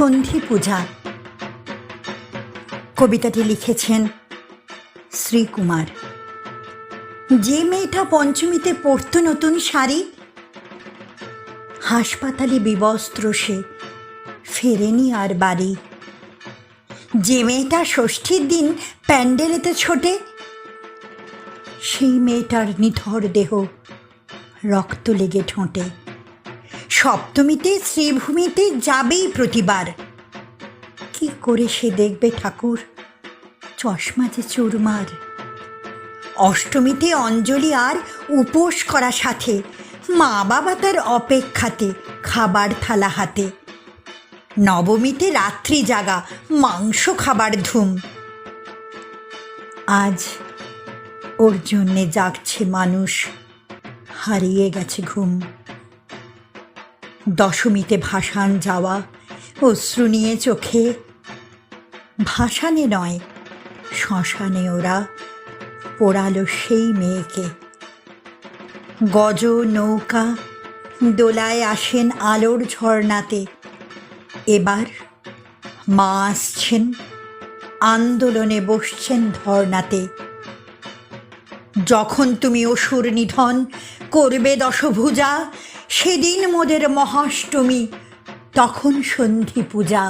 সন্ধি পূজা। কবিতাটি লিখেছেন শ্রীকুমার। যে মেয়েটা পঞ্চমীতে পরত নতুন শাড়ি, হাসপাতালে বিবস্ত্র সে, ফেরেনি আর বাড়ি। যে মেয়েটা ষষ্ঠীর দিন প্যান্ডেলেতে ছোটে, সেই মেয়েটার নিথর দেহ রক্ত লেগে ঠোঁটে। সপ্তমীতে, শ্রীভূমিতে যাবেই প্রতিবার। কি করে সে দেখবে ঠাকুর? চশমা যে চুরমার। অষ্টমীতে অঞ্জলি আর উপোস করা সাথে মা বাবা তার অপেক্ষাতে, খাবার থালা হাতে। নবমীতে রাত্রি জাগা, মাংস খাবার ধুম। আজ ওর জন্যে জাগছে মানুষ, হারিয়ে গেছে ঘুম। দশমীতে ভাসান যাওয়া, অশ্রু নিয়ে চোখে। ভাসানে নয়, শ্মশানে ওরা পোড়ালো সেই মেয়েকে। গজ, নৌকা, দোলায় আসেন আলোর ঝর্ণাতে। এবার মা আসছেন, আন্দোলনে বসছেন ধর্নাতে যখন তুমি অসুর নিধন করবে দশভুজা সেদিন মোদের মহাষ্টমী তখন সন্ধি পূজা।